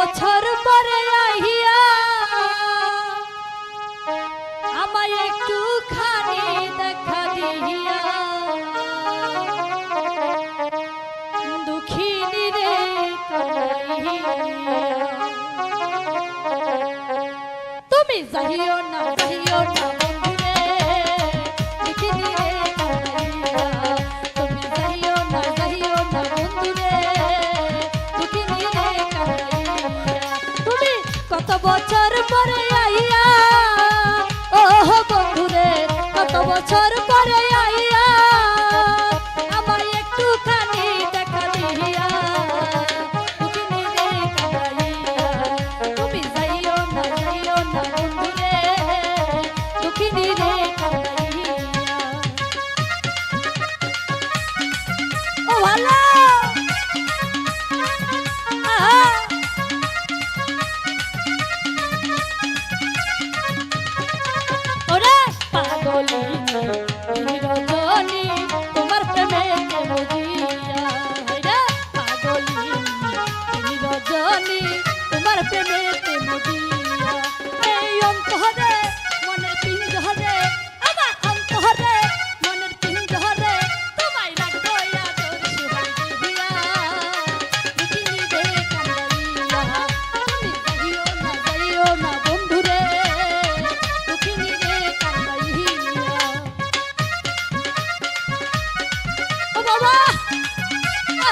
বছর পরে আহিয়া আমায় একটু খানি দেখা দিহিয়া। দুঃখিনী রে তুমি যাইও না যাইও না। কত বছর পরে আইয়া ও বন্ধুরে কত বছর পরে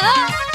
啊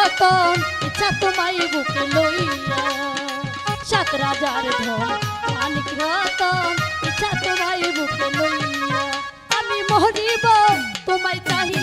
যতন ইচ্ছা তোমায় বুকে লইয়া। সাত রাজার ধন মানিক রতন, ইচ্ছা তোমায় বুকে লইয়া। আমি মরিব, তোমায় চাহি